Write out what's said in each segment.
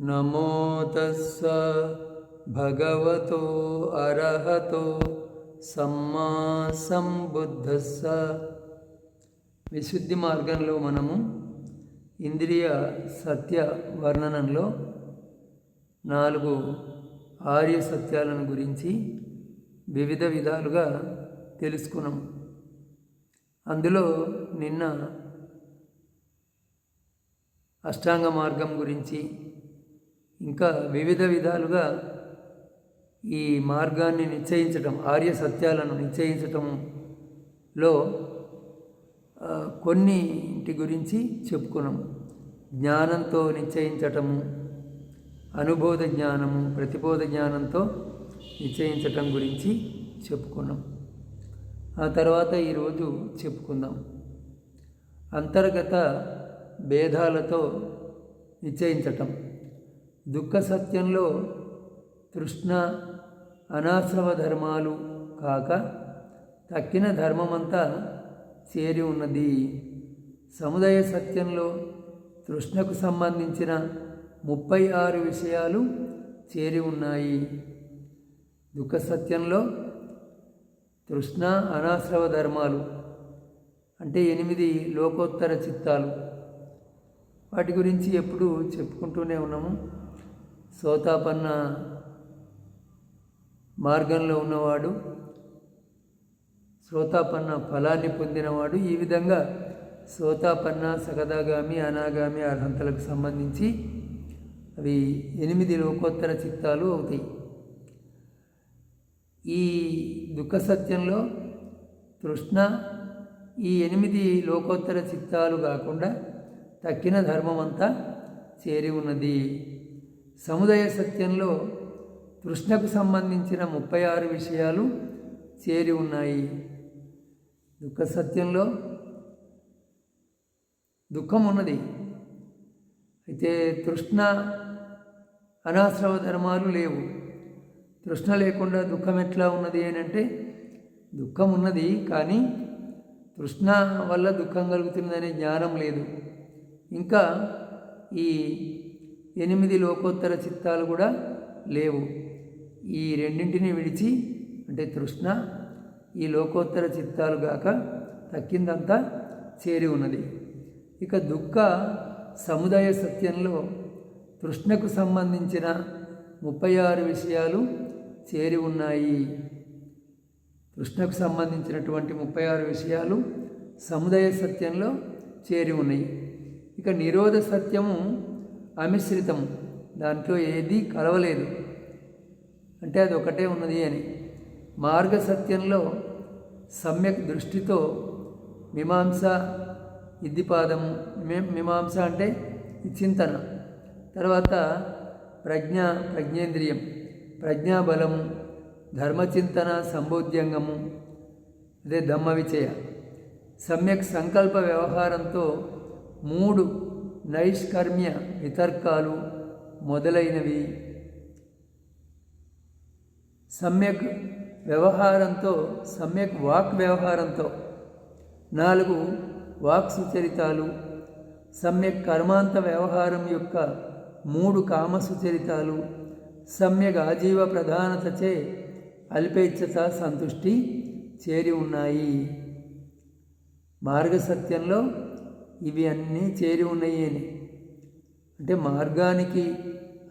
నమో తస్స భగవతో అర్హతో సమ్మా సంబుద్ధస్స. విశుద్ధి మార్గంలో మనము ఇంద్రియ సత్య వర్ణనంలో నాలుగు ఆర్య సత్యాలను గురించి వివిధ విధాలుగా తెలుసుకున్నాం. అందులో నిన్న అష్టాంగ మార్గం గురించి ఇంకా వివిధ విధాలుగా ఈ మార్గాన్ని నిశ్చయించటం ఆర్య సత్యాలను నిశ్చయించటంలో కొన్ని కొన్నింటి గురించి చెప్పుకున్నాం. జ్ఞానంతో నిశ్చయించటము అనుబోధ జ్ఞానము ప్రతిబోధ జ్ఞానంతో నిశ్చయించటం గురించి చెప్పుకున్నాం. ఆ తర్వాత ఈరోజు చెప్పుకుందాం. అంతర్గత భేదాలతో నిశ్చయించటం. దుఃఖ సత్యంలో తృష్ణ అనాశ్రవ ధర్మాలు కాక తక్కిన ధర్మమంతా చేరి ఉన్నది. సముదాయ సత్యంలో తృష్ణకు సంబంధించిన ముప్పై ఆరు విషయాలు చేరి ఉన్నాయి. దుఃఖ సత్యంలో తృష్ణ అనాశ్రవ ధర్మాలు అంటే ఎనిమిది లోకోత్తర చిత్తాలు. వాటి గురించి ఎప్పుడూ చెప్పుకుంటూనే ఉన్నాము. సోతాపన్న మార్గంలో ఉన్నవాడు శ్రోతాపన్న ఫలాన్ని పొందినవాడు ఈ విధంగా సోతాపన్న సగదాగామి అనాగామి అర్హంతలకు సంబంధించి అవి ఎనిమిది లోకోత్తర చిత్తాలు అవుతాయి. ఈ దుఃఖ సత్యంలో తృష్ణ ఈ ఎనిమిది లోకోత్తర చిత్తాలు కాకుండా తక్కిన ధర్మమంతా చేరి ఉన్నది. సముదయ సత్యంలో తృష్ణకు సంబంధించిన ముప్పై ఆరు విషయాలు చేరి ఉన్నాయి. దుఃఖ సత్యంలో దుఃఖం ఉన్నది. అయితే తృష్ణ అనాశ్రవ ధర్మాలు లేవు. తృష్ణ లేకుండా దుఃఖం ఎట్లా ఉన్నది అని అంటే దుఃఖం ఉన్నది కానీ తృష్ణ వల్ల దుఃఖం కలుగుతుందనే జ్ఞానం లేదు. ఇంకా ఈ ఎనిమిది లోకోత్తర చిత్తాలు కూడా లేవు. ఈ రెండింటిని విడిచి అంటే తృష్ణ ఈ లోకోత్తర చిత్తాలు గాక తక్కిందంతా చేరి ఉన్నది. ఇక దుఃఖ సముదాయ సత్యంలో తృష్ణకు సంబంధించిన ముప్పై ఆరు విషయాలు చేరి ఉన్నాయి. కృష్ణకు సంబంధించినటువంటి ముప్పై ఆరు విషయాలు సముదాయ సత్యంలో చేరి ఉన్నాయి. ఇక నిరోధ సత్యము అమిశ్రితం దాంట్లో ఏది కలవలేదు. అంటే అది ఒకటే ఉన్నది అని. మార్గసత్యంలో సమ్యక్ దృష్టితో మీమాంస ఇద్దిపాదము మీమాంస అంటే చింతన. తర్వాత ప్రజ్ఞ ప్రజ్ఞేంద్రియం. ప్రజ్ఞాబలము ధర్మచింతన సంబోధ్యంగము అదే దమ్మ విచయ సమ్యక్ సంకల్ప వ్యవహారంతో మూడు నైష్కర్మ్య వితర్కాలు మొదలైనవి. సమ్యక్ వ్యవహారంతో సమ్యక్ వాక్ వ్యవహారంతో నాలుగు వాక్ సుచరితాలు. సమ్యక్ కర్మాంత వ్యవహారం యొక్క మూడు కామ సుచరితాలు. సమ్యక్ ఆజీవ ప్రధానతచే అల్పేచ్ఛత సంతుష్టి చేరి ఉన్నాయి. మార్గసత్యంలో ఇవి అన్నీ చేరి ఉన్నాయి అని అంటే మార్గానికి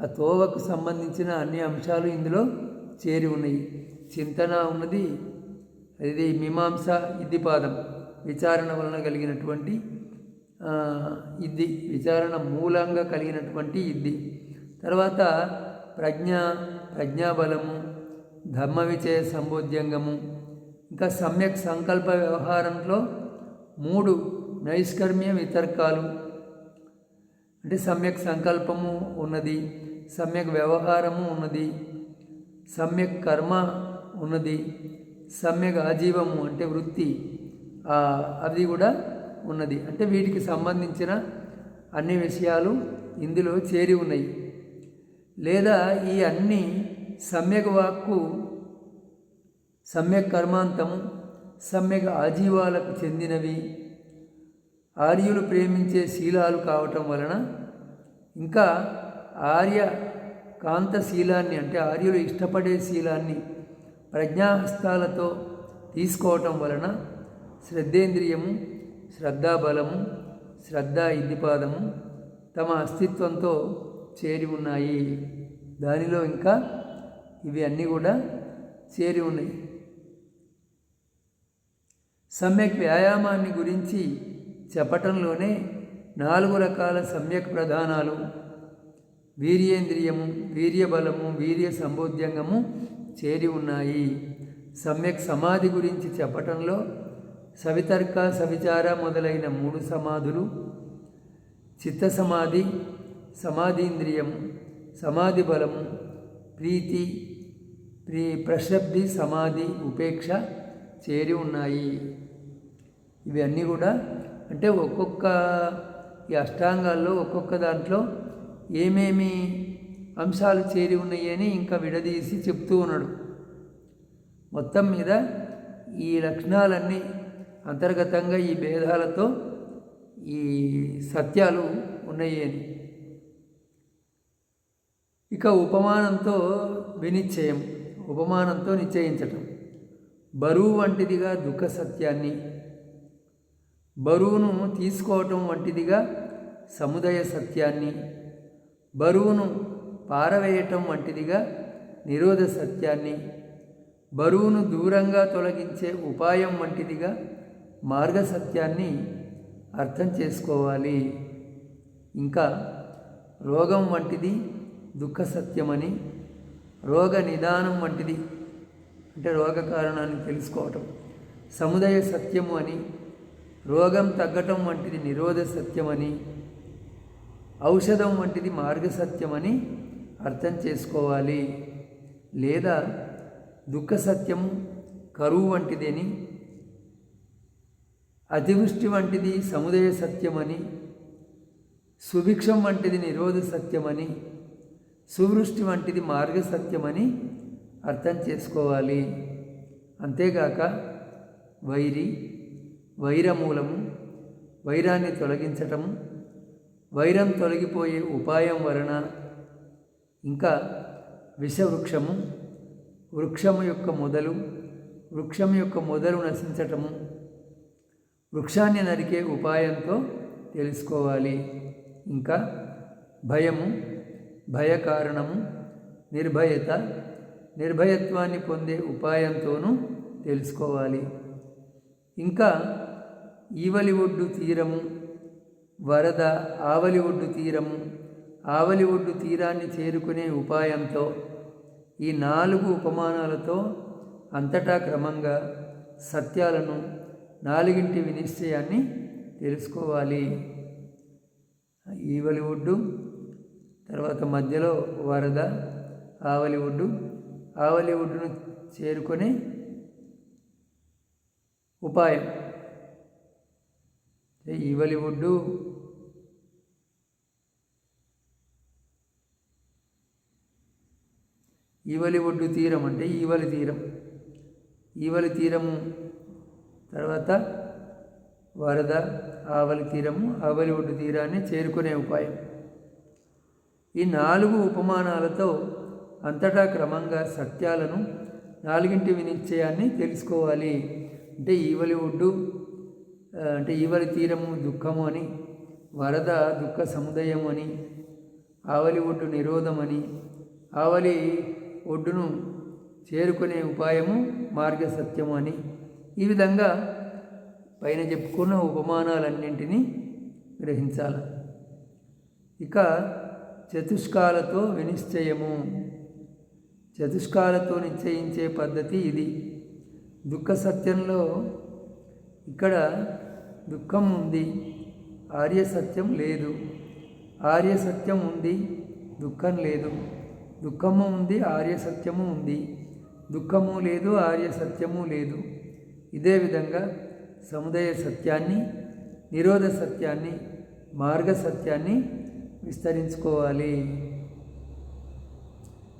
ఆ తోవకు సంబంధించిన అన్ని అంశాలు ఇందులో చేరి ఉన్నాయి చింతన ఉన్నది ఇది మీమాంస ఇద్దిపాదం విచారణ వలన కలిగినటువంటి ఇది ఇద్ది. విచారణ మూలంగా కలిగినటువంటి ఇద్ది. తర్వాత ప్రజ్ఞ ప్రజ్ఞాబలము ధర్మ విచయ సంబోధ్యంగము. ఇంకా సమ్యక్ సంకల్ప వ్యవహారంలో మూడు నైష్కర్మ్య వితర్కాలు. అంటే సమ్యక్ సంకల్పము ఉన్నది సమ్యక్ వ్యవహారము ఉన్నది సమ్యక్ కర్మ ఉన్నది సమ్యక్ ఆజీవము అంటే వృత్తి అది కూడా ఉన్నది. అంటే వీటికి సంబంధించిన అన్ని విషయాలు ఇందులో చేరి ఉన్నాయి. లేదా ఈ అన్ని సమ్యక్ వాక్కు సమ్యక్ కర్మాంతము సమ్యక్ ఆజీవాలకు చెందినవి ఆర్యులు ప్రేమించే శీలాలు కావటం వలన ఇంకా ఆర్య కాంత శీలాన్ని అంటే ఆర్యులు ఇష్టపడే శీలాన్ని ప్రజ్ఞాహస్తాలతో తీసుకోవటం వలన శ్రద్ధేంద్రియము శ్రద్ధాబలము శ్రద్ధా ఇద్దిపాదము తమ అస్తిత్వంతో చేరి ఉన్నాయి. దానిలో ఇంకా ఇవి అన్నీ కూడా చేరి ఉన్నాయి. సమ్యక్ వ్యాయామాన్ని గురించి చెప్పటంలోనే నాలుగు రకాల సమ్యక్ ప్రధానాలు వీర్యేంద్రియము వీర్యబలము వీర్య సంబోధ్యంగము చేరి ఉన్నాయి. సమ్యక్ సమాధి గురించి చెప్పటంలో సవితర్క సవిచార మొదలైన మూడు సమాధులు చిత్త సమాధి సమాధీంద్రియం సమాధి బలము ప్రీతి ప్రీ ప్రశబ్ది సమాధి ఉపేక్ష చేరి ఉన్నాయి. ఇవన్నీ కూడా అంటే ఒక్కొక్క ఈ అష్టాంగాల్లో ఒక్కొక్క దాంట్లో ఏమేమి అంశాలు చేరి ఉన్నాయి అని ఇంకా విడదీసి చెప్తూ ఉన్నాడు. మొత్తం మీద ఈ లక్షణాలన్నీ అంతర్గతంగా ఈ భేదాలతో ఈ సత్యాలు ఉన్నాయి అని. ఇక ఉపమానంతో వినిశ్చయం ఉపమానంతో నిశ్చయించటం. బరువు వంటిదిగా దుఃఖ సత్యాన్ని బరువును తీసుకోవటం వంటిదిగా సముదయ సత్యాన్ని బరువును పారవేయటం వంటిదిగా నిరోధ సత్యాన్ని బరువును దూరంగా తొలగించే ఉపాయం వంటిదిగా మార్గ సత్యాన్ని అర్థం చేసుకోవాలి. ఇంకా రోగం వంటిది దుఃఖ సత్యమని రోగ నిదానం వంటిది అంటే రోగ కారణాన్ని తెలుసుకోవటం సముదయ సత్యము అని రోగం తగ్గటం వంటిది నిరోధ సత్యమని ఔషధం వంటిది మార్గ సత్యమని అర్థం చేసుకోవాలి. లేదా దుఃఖ సత్యం కరువు వంటిదని అతివృష్టి వంటిది సముదయ సత్యమని సుభిక్షం వంటిది నిరోధ సత్యమని సువృష్టి వంటిది మార్గ సత్యమని అర్థం చేసుకోవాలి. అంతేగాక వైరి వైరమూలము వైరాన్ని తొలగించటం వైరం తొలగిపోయే ఉపాయం వలన ఇంకా విషవృక్షము వృక్షము యొక్క మొదలు వృక్షం యొక్క మొదలు నశించటము వృక్షాన్ని నరికే ఉపాయంతో తెలుసుకోవాలి. ఇంకా భయము భయ కారణము నిర్భయత నిర్భయత్వాన్ని పొందే ఉపాయంతోనూ తెలుసుకోవాలి. ఇంకా ఈవలి ఒడ్డు తీరము వరద ఆవలి ఒడ్డు తీరము ఆవలి ఒడ్డు తీరాన్ని చేరుకునే ఉపాయంతో ఈ నాలుగు ఉపమానాలతో అంతటా క్రమంగా సత్యాలను నాలుగింటి వినిశ్చయాన్ని తెలుసుకోవాలి. ఈవలి ఒడ్డు తర్వాత మధ్యలో వరద ఆవలి ఒడ్డు ఆవలి ఒడ్డును చేరుకొని ఉపాయం. ఈవలివుడ్డు ఈవలివుడ్డు ఈవలి ఒడ్డు తీరం అంటే ఈవలి తీరం. ఈవలి తీరము తర్వాత వరద ఆవలి తీరము ఆవలి ఒడ్డు తీరాన్ని చేరుకునే ఉపాయం. ఈ నాలుగు ఉపమానాలతో అంతటా క్రమంగా సత్యాలను నాలుగింటి వినిశ్చయాన్ని తెలుసుకోవాలి. అంటే ఈవలి ఒడ్డు అంటే ఈవలి తీరము దుఃఖము అని వరద దుఃఖ సముదయము అని ఆవలి ఒడ్డు నిరోధమని ఆవలి ఒడ్డును చేరుకునే ఉపాయము మార్గ సత్యము అని ఈ విధంగా పైన చెప్పుకున్న ఉపమానాలన్నింటినీ గ్రహించాలి. ఇక చతుష్కాలతో వినిశ్చయము. చతుష్కాలతో నిశ్చయించే పద్ధతి ఇది. దుఃఖ సత్యంలో ఇక్కడ దుఃఖం ఉంది ఆర్య సత్యం లేదు. ఆర్య సత్యం ఉంది దుఃఖం లేదు. దుఃఖము ఉంది ఆర్య సత్యము ఉంది. దుఃఖము లేదు ఆర్య సత్యము లేదు. ఇదే విధంగా సముదయ సత్యాన్ని నిరోధ సత్యాన్ని మార్గ సత్యాన్ని విస్తరించుకోవాలి.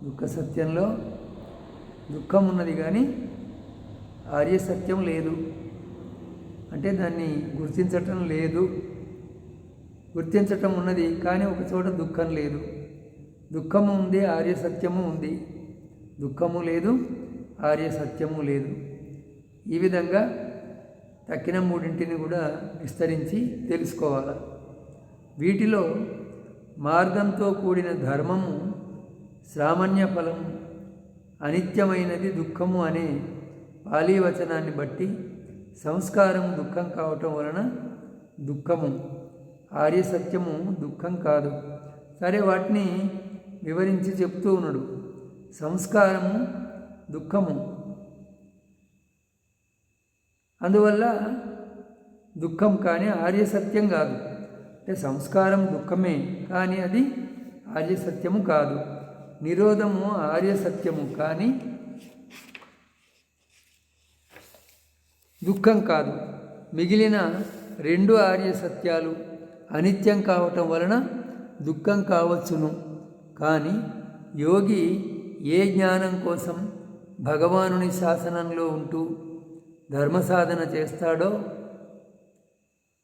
దుఃఖ సత్యంలో దుఃఖం ఉన్నది కానీ ఆర్య సత్యం లేదు. అంటే దాన్ని గుర్తించటం లేదు. గుర్తించటం ఉన్నది కానీ ఒక చోట దుఃఖం లేదు. దుఃఖము ఉంది ఆర్య సత్యము ఉంది. దుఃఖము లేదు ఆర్య సత్యము లేదు. ఈ విధంగా తక్కిన మూడింటిని కూడా విస్తరించి తెలుసుకోవాలి. వీటిలో మార్గంతో కూడిన ధర్మము శ్రామణ్య ఫలం అనిత్యమైనది దుఃఖము అనే పాలీవచనాన్ని బట్టి సంస్కారం దుఃఖం కావటం వలన దుఃఖము ఆర్య సత్యము దుఃఖం కాదు. సరే వాటిని వివరించి చెప్తూ ఉన్నాడు. సంస్కారము దుఃఖము. అందువల్ల దుఃఖం కానీ ఆర్య సత్యం కాదు. అంటే సంస్కారం దుఃఖమే కానీ అది ఆర్య సత్యము కాదు. నిరోధము ఆర్య సత్యము కానీ దుఃఖం కాదు. మిగిలిన రెండు ఆర్య సత్యాలు అనిత్యం కావటం వలన దుఃఖం కావచ్చును. కానీ యోగి ఏ జ్ఞానం కోసం భగవానుని శాసనంలో ఉంటూ ధర్మ సాధన చేస్తాడో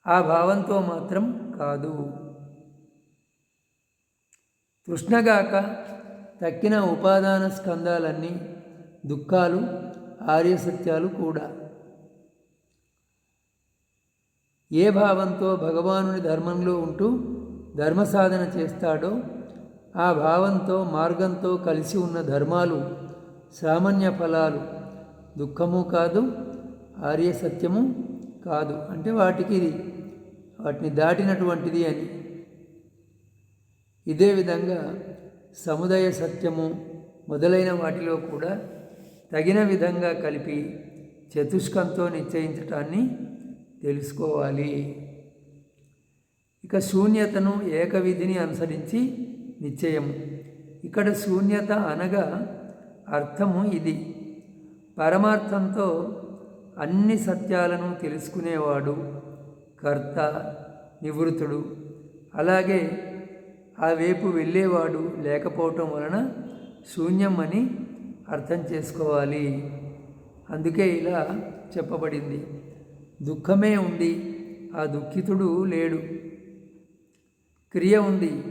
ఆ భావంతో మాత్రం కాదు. తృష్ణగాక తక్కిన ఉపాదాన స్కందాలన్నీ దుఃఖాలు ఆర్యసత్యాలు కూడా. ఏ భావంతో భగవానుని ధర్మంలో ఉంటూ ధర్మ సాధన చేస్తాడో ఆ భావంతో మార్గంతో కలిసి ఉన్న ధర్మాలు సామాన్య ఫలాలు దుఃఖము కాదు ఆర్య సత్యము కాదు. అంటే వాటికి ఇది వాటిని దాటినటువంటిది అని. ఇదే విధంగా సముదాయ సత్యము మొదలైన వాటిలో కూడా తగిన విధంగా కలిపి చతుష్కంతో నిశ్చయించటాన్ని తెలుసుకోవాలి. ఇక శూన్యతను ఏకవిధిని అనుసరించి నిశ్చయము ఇక్కడ శూన్యత అనగా అర్థము ఇది. పరమార్థంతో అన్ని సత్యాలను తెలుసుకునేవాడు కర్త నివృత్తుడు. అలాగే ఆ వైపు వెళ్ళేవాడు లేకపోవటం వలన శూన్యం అని అర్థం చేసుకోవాలి. అందుకే ఇలా చెప్పబడింది. దుఃఖమే ఉంది ఆ దుఃఖితుడు లేడు. క్రియ ఉంది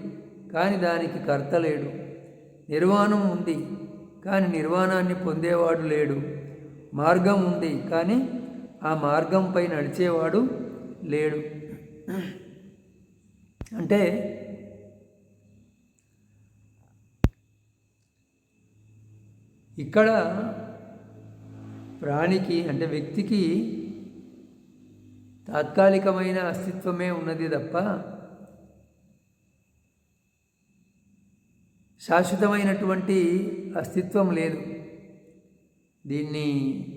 కానీ దానికి కర్త లేడు. నిర్వాణం ఉంది కానీ నిర్వాణాన్ని పొందేవాడు లేడు. మార్గం ఉంది కానీ ఆ మార్గంపై నడిచేవాడు లేడు. అంటే ఇక్కడ ప్రాణికి అంటే వ్యక్తికి తాత్కాలికమైన అస్తిత్వమే ఉన్నది తప్ప శాశ్వతమైనటువంటి అస్తిత్వం లేదు. దీన్ని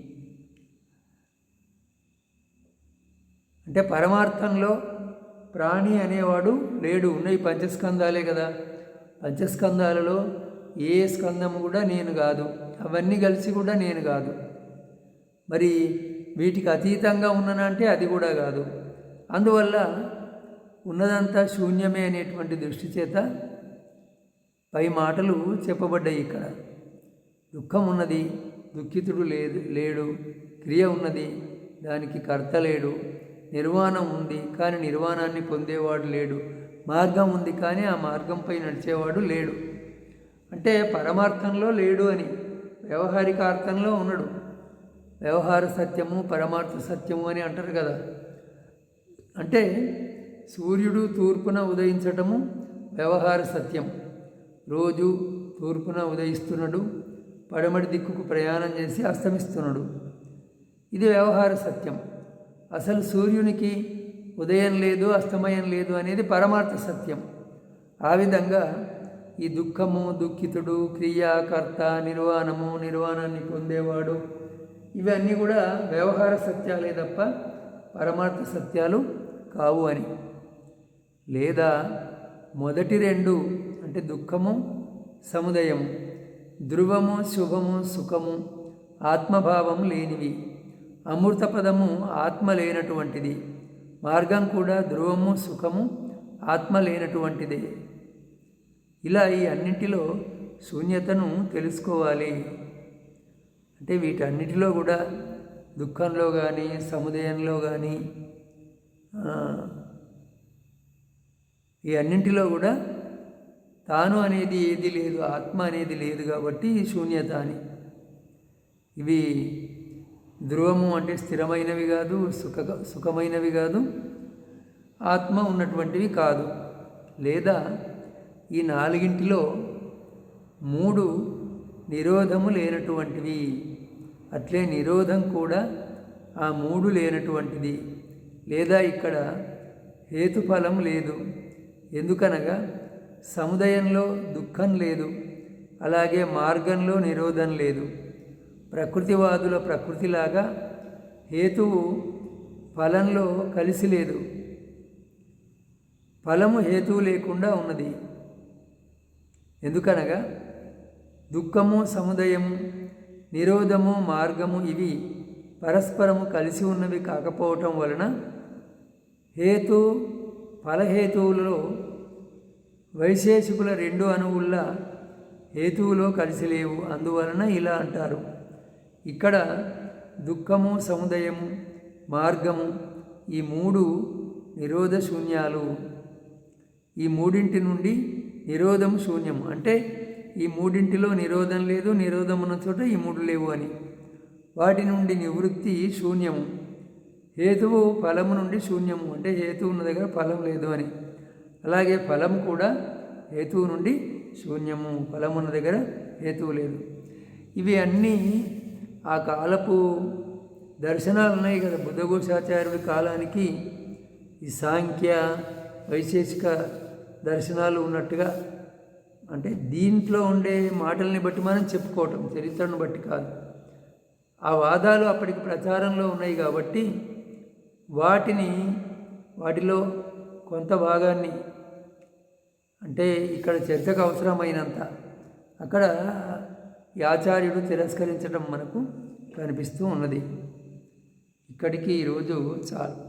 అంటే పరమార్థంలో ప్రాణి అనేవాడు లేడు. ఉన్నాయి పంచస్కందాలే కదా. పంచస్కందాలలో ఏ స్కందం కూడా నేను కాదు. అవన్నీ కలిసి కూడా నేను కాదు. మరి వీటికి అతీతంగా ఉన్నానంటే అది కూడా కాదు. అందువల్ల ఉన్నదంతా శూన్యమే అనేటువంటి దృష్టి చేత పై మాటలు చెప్పబడ్డాయి ఇక్కడ. దుఃఖం ఉన్నది దుఃఖితుడు లేదు లేడు క్రియ ఉన్నది దానికి కర్త లేడు నిర్వాణం ఉంది కానీ నిర్వాణాన్ని పొందేవాడు లేడు మార్గం ఉంది కానీ ఆ మార్గంపై నడిచేవాడు లేడు. అంటే పరమార్థంలో లేడు అని వ్యవహారిక అర్థంలో ఉన్నాడు. వ్యవహార సత్యము పరమార్థ సత్యము అని అంటారు కదా. అంటే సూర్యుడు తూర్పున ఉదయించటము వ్యవహార సత్యం. రోజు తూర్పున ఉదయిస్తున్నాడు పడమటి దిక్కుకు ప్రయాణం చేసి అస్తమిస్తున్నాడు. ఇది వ్యవహార సత్యం. అసలు సూర్యునికి ఉదయం లేదు అస్తమయం లేదు అనేది పరమార్థ సత్యం. ఆ విధంగా ఈ దుఃఖము దుఃఖితుడు క్రియాకర్త నిర్వాణము నిర్వాణాన్ని పొందేవాడు ఇవన్నీ కూడా వ్యవహార సత్యాలే తప్ప పరమార్థ సత్యాలు కావు అని. లేదా మొదటి రెండు అంటే దుఃఖము సముదయము. ధ్రువము శుభము సుఖము ఆత్మభావం లేనివి. అమృత పదము ఆత్మ లేనటువంటిది. మార్గం కూడా ధ్రువము సుఖము ఆత్మ లేనటువంటిదే. ఇలా ఈ అన్నింటిలో శూన్యతను తెలుసుకోవాలి. అంటే వీటన్నిటిలో కూడా దుఃఖంలో కానీ సముదయంలో కానీ ఈ అన్నింటిలో కూడా తాను అనేది ఏది లేదు ఆత్మ అనేది లేదు కాబట్టి శూన్యత అని. ఇవి ధ్రువము అంటే స్థిరమైనవి కాదు సుఖ సుఖమైనవి కాదు ఆత్మ ఉన్నటువంటివి కాదు. లేదా ఈ నాలుగింటిలో మూడు నిరోధము లేనటువంటివి అట్లే నిరోధం కూడా ఆ మూడు లేనటువంటిది. లేదా ఇక్కడ హేతుఫలం లేదు. ఎందుకనగా సముదయంలో దుఃఖం లేదు. అలాగే మార్గంలో నిరోధం లేదు. ప్రకృతివాదుల ప్రకృతిలాగా హేతువు ఫలంలో కలిసి లేదు. ఫలము హేతువు లేకుండా ఉన్నది. ఎందుకనగా దుఃఖము సముదయము నిరోధము మార్గము ఇవి పరస్పరము కలిసి ఉన్నవి కాకపోవటం వలన హేతు ఫలహేతువులలో వైశేషికుల రెండు అణువుల హేతువులో కలిసి లేవు. అందువలన ఇలా అంటారు. ఇక్కడ దుఃఖము సముదయము మార్గము ఈ మూడు నిరోధ శూన్యాలు. ఈ మూడింటి నుండి నిరోధం శూన్యం అంటే ఈ మూడింటిలో నిరోధం లేదు నిరోధం ఉన్న చోట ఈ మూడు లేవు అని. వాటి నుండి నివృత్తి శూన్యము. హేతువు ఫలము నుండి శూన్యము. అంటే హేతువు ఉన్న దగ్గర ఫలం లేదు అని. అలాగే ఫలం కూడా హేతువు నుండి శూన్యము. ఫలం ఉన్న దగ్గర హేతువు లేదు. ఇవి అన్నీ ఆ కాలపు దర్శనాలు ఉన్నాయి కదా. బుద్ధఘోషాచార్యుడి కాలానికి ఈ సాంఖ్య వైశేషిక దర్శనాలు ఉన్నట్టుగా అంటే దీంట్లో ఉండే మాటల్ని బట్టి మనం చెప్పుకోవటం చరిత్రను బట్టి కాదు. ఆ వాదాలు అప్పటికి ప్రచారంలో ఉన్నాయి కాబట్టి వాటిని వాటిలో కొంత భాగాన్ని అంటే ఇక్కడ చర్చకు అవసరమైనంత అక్కడ ఆచార్యుడు తిరస్కరించడం మనకు కనిపిస్తూ ఉన్నది. ఇక్కడికి ఈరోజు చాలు.